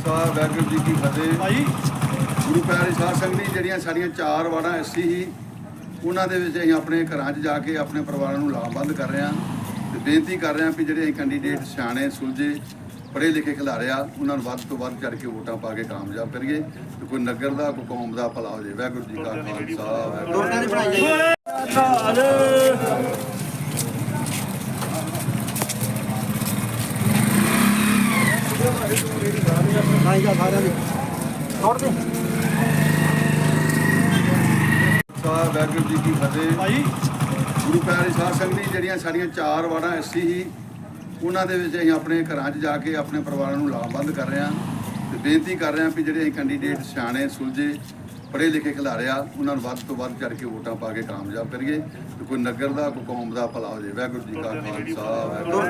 ਸਾਹਿਬ ਵਾਹਿਗੁਰੂ ਜੀ ਕੀ ਫਤਿਹ ਭਾਈ। ਗੁਰੂ ਪਿਆਰੇ ਸਾਧ ਸੰਗਤ ਜੀ, ਜਿਹੜੀਆਂ ਸਾਡੀਆਂ ਚਾਰ ਵਾੜਾਂ ਐਸੀ ਸੀ ਉਹਨਾਂ ਦੇ ਵਿੱਚ ਅਸੀਂ ਆਪਣੇ ਘਰਾਂ 'ਚ ਜਾ ਕੇ ਆਪਣੇ ਪਰਿਵਾਰਾਂ ਨੂੰ ਲਾਮਬੰਦ ਕਰ ਰਹੇ ਹਾਂ ਤੇ ਬੇਨਤੀ ਕਰ ਰਹੇ ਹਾਂ ਕਿ ਜਿਹੜੇ ਅਸੀਂ ਕੈਂਡੀਡੇਟ ਸਿਆਣੇ, ਸੁਲਝੇ ਪੜ੍ਹੇ ਲਿਖੇ ਖਿਲਾਰੇ ਆ ਉਹਨਾਂ ਨੂੰ ਵੱਧ ਤੋਂ ਵੱਧ ਚੜ ਕੇ ਵੋਟਾਂ ਪਾ ਕੇ ਕਾਮਯਾਬ ਕਰੀਏ ਤੇ ਕੋਈ ਨਗਰ ਦਾ ਕੋਈ ਕੌਮ ਦਾ ਭਲਾ ਹੋ ਜਾਏ ਵਾਹਿਗੁਰੂ ਜੀ ਕਾ ਖਾਲਸਾ ਵਾਹਿਗੁਰੂ ਜੀ ਕੀ ਫਤਿਹ। ਸਾਹਿਬ ਵਾਹਿਗੁਰੂ ਜੀ ਕੀ ਫਤਿਹ। ਭਾਈ। ਗੁਰੂ ਪਿਆਰੇ ਸਾਧ ਸੰਗਤ ਜੀ ਜਿਹੜੀਆਂ ਸਾਡੀਆਂ ਚਾਰ ਵਾੜਾਂ ਐਸੀ ਸੀ ਉਹਨਾਂ ਦੇ ਵਿੱਚ ਅਸੀਂ ਆਪਣੇ ਘਰਾਂ 'ਚ ਜਾ ਕੇ ਆਪਣੇ ਪਰਿਵਾਰਾਂ ਨੂੰ ਲਾਭਬੰਦ ਕਰ ਰਹੇ ਹਾਂ ਤੇ ਬੇਨਤੀ ਕਰ ਰਹੇ ਹਾਂ ਵੀ ਜਿਹੜੇ ਅਸੀਂ ਕੈਂਡੀਡੇਟ ਸਿਆਣੇ, ਸੁਲਝੇ ਪੜ੍ਹੇ ਲਿਖੇ ਖਿਲਾਰੇ ਆ, ਉਹਨਾਂ ਨੂੰ ਵੱਧ ਤੋਂ ਵੱਧ ਚੜ ਕੇ ਵੋਟਾਂ ਪਾ ਕੇ ਕਾਮਯਾਬ ਕਰੀਏ ਤੇ ਕੋਈ ਨਗਰ ਦਾ, ਕੋਈ ਕੌਮ ਦਾ ਭਲਾ ਹੋ ਜਾਵੇ। ਵਾਹਿਗੁਰੂ ਜੀ ਕਾ ਖਾਲਸਾ, ਵਾਹਿਗੁਰੂ